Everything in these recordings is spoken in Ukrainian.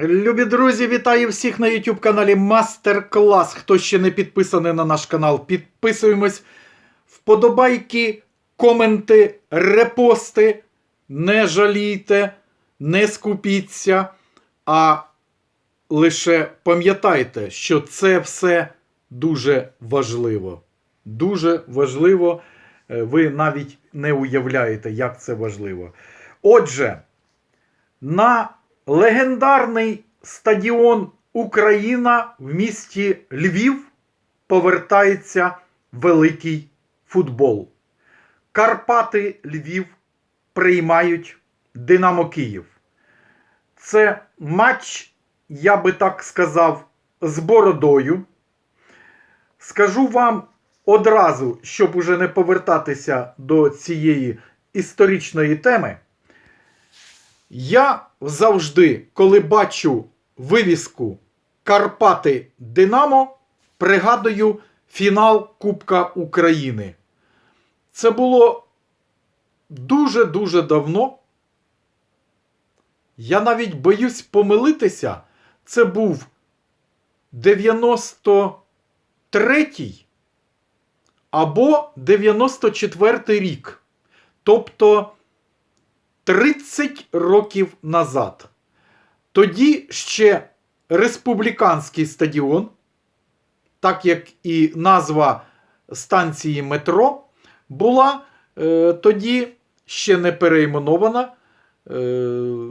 Любі друзі, вітаю всіх на YouTube каналі Мастер Клас. Хто ще не підписаний на наш канал, підписуємось. Вподобайки, коменти, репости. Не жалійте, не скупіться, а лише пам'ятайте, що це все дуже важливо. Дуже важливо. Е, Ви навіть не уявляєте, як це важливо. Отже, на легендарний стадіон Україна в місті Львів повертається великий футбол. Карпати Львів приймають Динамо Київ. Це матч, я би так сказав, з бородою. Скажу вам одразу, щоб уже не повертатися до цієї історичної теми. Я завжди, коли бачу вивіску Карпати Динамо, пригадую фінал Кубка України. Це було дуже-дуже давно. Я навіть боюсь помилитися. Це був 93-й або 94-й рік. Тобто 30 років назад. Тоді ще республіканський стадіон, так як і назва станції метро, була е, тоді ще не перейменована. Е,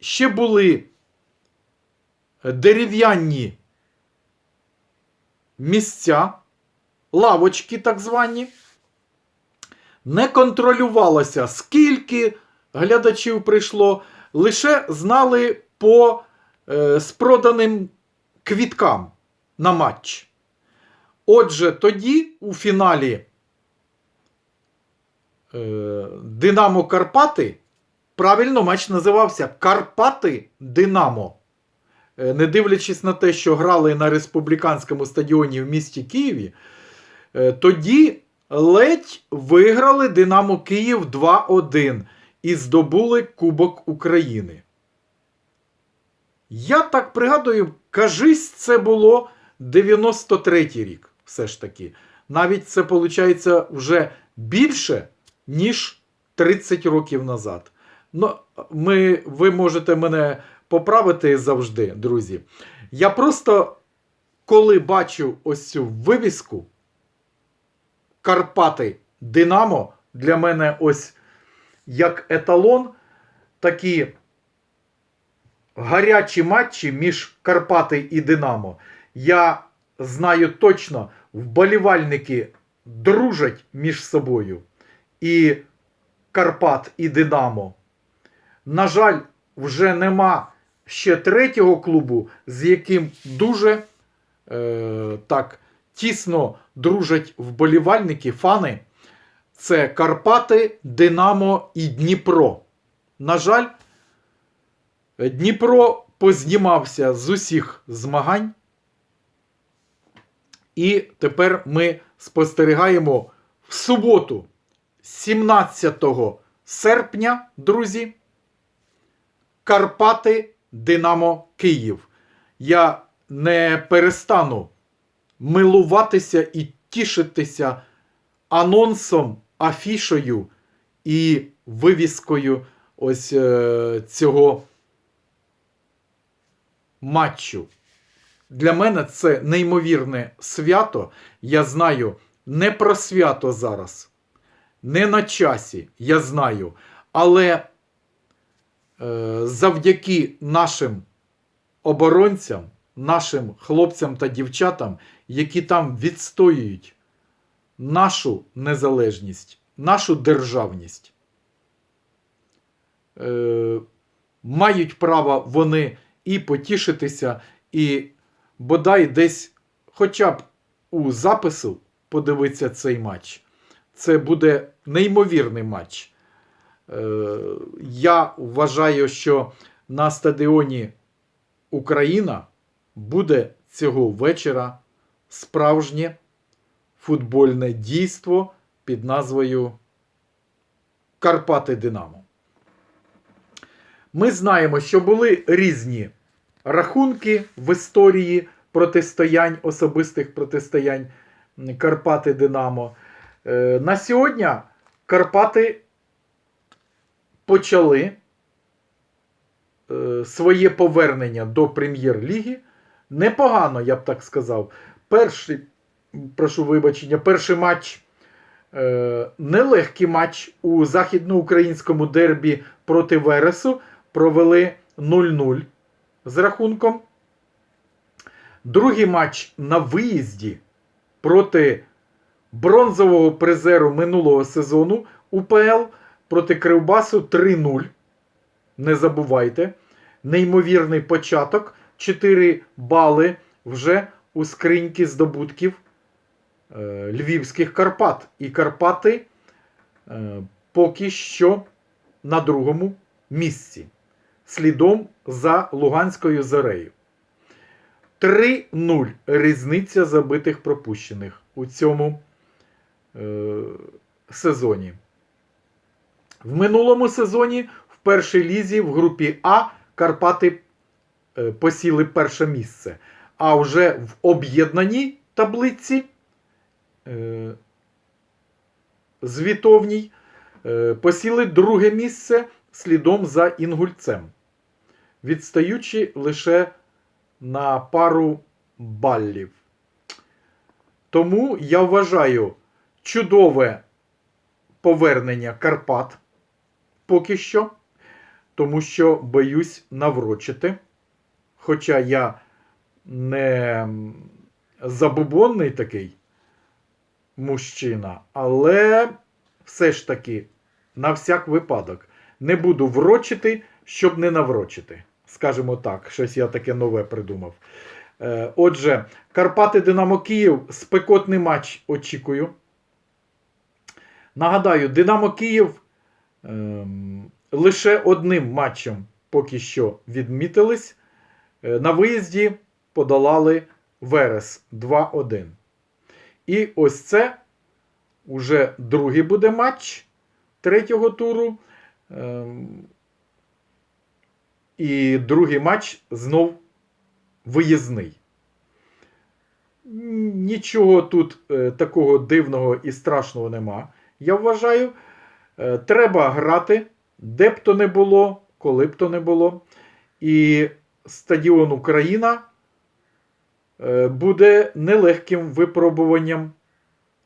ще були дерев'яні місця, лавочки так звані. Не контролювалося, скільки глядачів прийшло, лише знали по е, спроданим квіткам на матч. Отже, тоді у фіналі е, Динамо Карпати правильно матч називався Карпати Динамо. Е, не дивлячись на те, що грали на республіканському стадіоні в місті Києві, е, тоді ледь виграли Динамо Київ 2-1 і здобули Кубок України. Я так пригадую, кажись, це було 93-й рік, все ж таки. Навіть це виходить вже більше, ніж 30 років назад. Ну, ми, ви можете мене поправити завжди, друзі. Я просто, коли бачу ось цю вивіску Карпати Динамо, для мене ось як еталон такі гарячі матчі між Карпати і Динамо. Я знаю точно, вболівальники дружать між собою. І Карпат і Динамо. На жаль, вже нема ще третього клубу, з яким дуже е, так тісно дружать вболівальники, фани. Це Карпати, Динамо і Дніпро. На жаль, Дніпро познімався з усіх змагань. І тепер ми спостерігаємо в суботу, 17 серпня, друзі, Карпати Динамо Київ. Я не перестану милуватися і тішитися анонсом, афішою і вивіскою ось е, цього матчу. Для мене це неймовірне свято. Я знаю не про свято зараз, не на часі, я знаю. Але е, завдяки нашим оборонцям, нашим хлопцям та дівчатам, які там відстоюють нашу незалежність, нашу державність, е, мають право вони і потішитися, і бодай десь хоча б у запису подивитися цей матч. Це буде неймовірний матч. Е, Я вважаю, що на стадіоні Україна буде цього вечора справжнє футбольне дійство під назвою Карпати Динамо. Ми знаємо, що були різні рахунки в історії протистоянь, особистих протистоянь Карпати Динамо. Е, На сьогодні Карпати почали е, своє повернення до прем'єр-ліги. Непогано, я б так сказав. Перший, прошу вибачення, перший матч. Е, нелегкий матч у західноукраїнському дербі проти Вересу провели 0-0 з рахунком. Другий матч на виїзді проти бронзового призеру минулого сезону УПЛ проти Кривбасу 3-0. Не забувайте. Неймовірний початок. 4 бали вже у скриньки здобутків Львівських Карпат. І Карпати е, поки що на другому місці. Слідом за Луганською Зорею. 3-0 різниця забитих пропущених у цьому е, сезоні. В минулому сезоні в першій лізі в групі А Карпати е, посіли перше місце. А вже в об'єднаній таблиці е, звітовній е, посіли друге місце слідом за Інгульцем, відстаючи лише на пару балів. Тому я вважаю чудове повернення Карпат поки що, тому що боюсь наврочити. Хоча я не забубонний такий мужчина, але все ж таки, на всяк випадок, не буду врочити, щоб не наврочити. Скажімо так, щось я таке нове придумав. Е, Отже, Карпати Динамо Київ, спекотний матч очікую. Нагадаю, Динамо Київ ем, лише одним матчем поки що відмітились. Е, На виїзді подолали Верес 2-1. І ось це уже другий буде матч третього туру. Ем, І другий матч знов виїзний. Нічого тут е, такого дивного і страшного нема. Я вважаю, е, треба грати, де б то не було, коли б то не було. І стадіон Україна буде нелегким випробуванням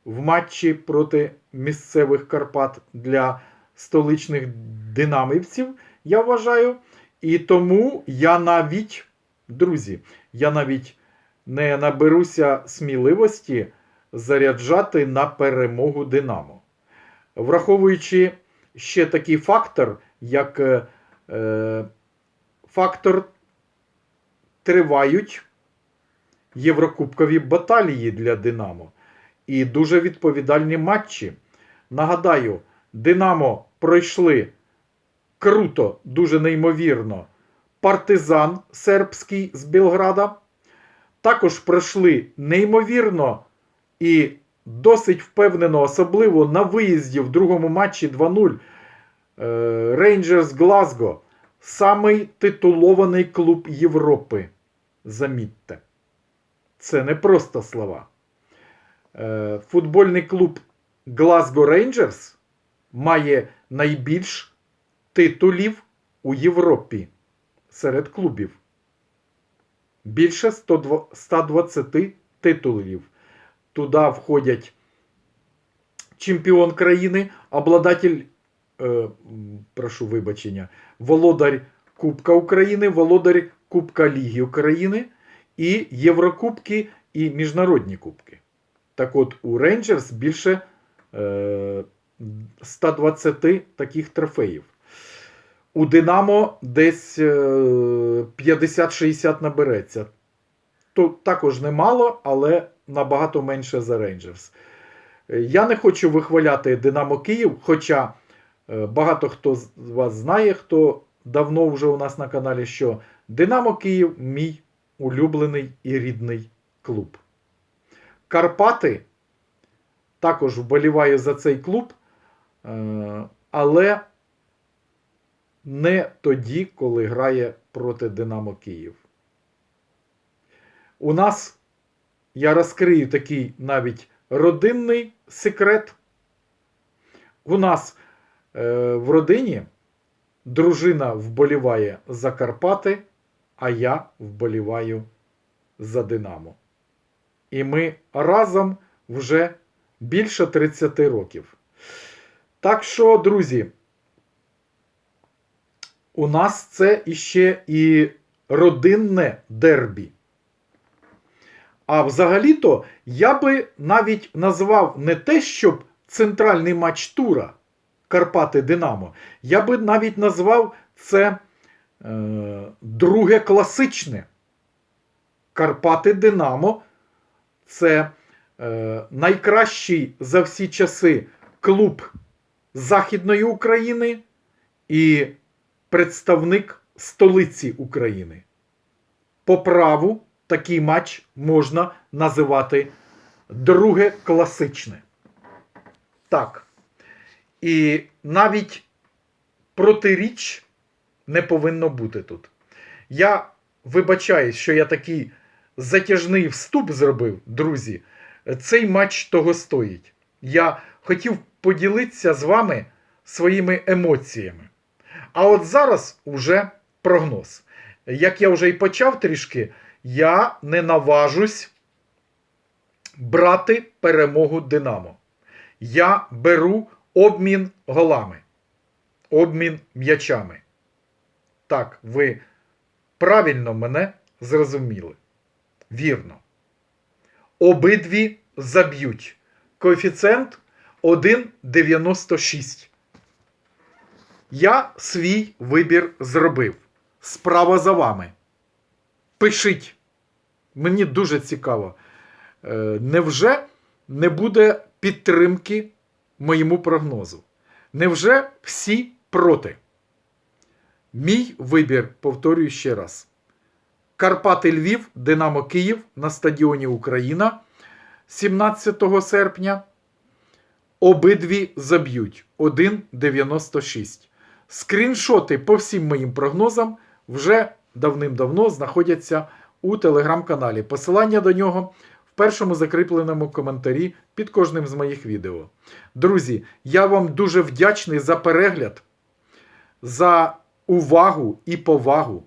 в матчі проти місцевих Карпат для столичних динамівців, я вважаю. І тому я навіть, друзі, я навіть не наберуся сміливості заряджати на перемогу Динамо. Враховуючи ще такий фактор, як е, е, фактор тривають єврокубкові баталії для Динамо. І дуже відповідальні матчі. Нагадаю, Динамо пройшли круто, дуже неймовірно. Партизан сербський з Білграда. Також пройшли неймовірно і досить впевнено, особливо на виїзді в другому матчі 2-0 Рейнджерс Глазго. Самий титулований клуб Європи. Замітьте. Це не просто слова. Е, Футбольний клуб Glasgow Rangers має найбільш титулів у Європі серед клубів. Більше 120 титулів. Туди входять чемпіон країни, обладатель, е, прошу вибачення, володар Кубка України, володар Кубка Ліги України і Єврокубки і міжнародні кубки. Так от, у Рейнджерс більше е, 120 таких трофеїв. У Динамо десь е, 50-60 набереться. То також немало, але набагато менше за Рейнджерс. Е, Я не хочу вихваляти Динамо Київ, хоча е, багато хто з вас знає, хто давно вже у нас на каналі, що Динамо Київ мій улюблений і рідний клуб. Карпати також вболіваю за цей клуб, е, але не тоді, коли грає проти Динамо Київ. у нас я розкрию такий навіть родинний секрет. У нас е, в родині дружина вболіває за Карпати, а я вболіваю за Динамо. І ми разом вже більше 30 років. Так що, друзі, у нас це іще і родинне дербі. А взагалі-то я би навіть назвав не те, щоб центральний матч тура Карпати Динамо. Я би навіть назвав це друге класичне. Карпати Динамо це е, найкращий за всі часи клуб Західної України і представник столиці України. По праву такий матч можна називати друге класичне. Так. І навіть протиріч не повинно бути тут. Я вибачаюсь, що я такий затяжний вступ зробив, друзі. Цей матч того стоїть. Я хотів поділитися з вами своїми емоціями. А от зараз уже прогноз. Як я вже і почав трішки, я не наважусь брати перемогу Динамо. Я беру обмін голами, обмін м'ячами. Так, ви правильно мене зрозуміли. Вірно. Обидві заб'ють. Коефіцієнт 1,96. Я свій вибір зробив. Справа за вами. Пишіть. Мені дуже цікаво. Е, Невже не буде підтримки моєму прогнозу? Невже всі проти? Мій вибір, повторюю ще раз. Карпати Львів, Динамо Київ на стадіоні Україна 17 серпня. Обидві заб'ють 1,96. Скріншоти по всім моїм прогнозам вже давним-давно знаходяться у телеграм-каналі. Посилання до нього в першому закріпленому коментарі під кожним з моїх відео. Друзі, я вам дуже вдячний за перегляд, за увагу і повагу,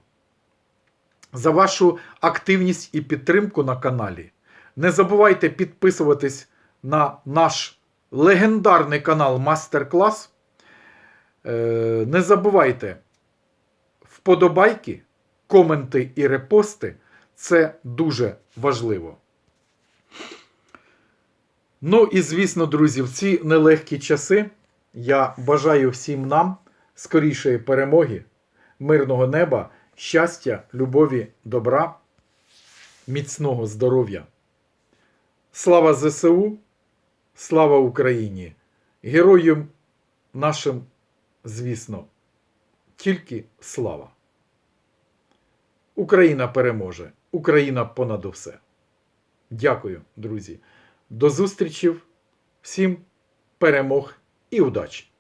за вашу активність і підтримку на каналі. Не забувайте підписуватись на наш легендарний канал Мастер-клас. Е, Не забувайте вподобайки, коменти і репости. Це дуже важливо. Ну і звісно, друзі, в ці нелегкі часи я бажаю всім нам скорішої перемоги, мирного неба, щастя, любові, добра, міцного здоров'я. Слава ЗСУ, слава Україні! Героям нашим, звісно, тільки слава. Україна переможе, Україна понад усе. Дякую, друзі. До зустрічі. Всім перемог і удачі!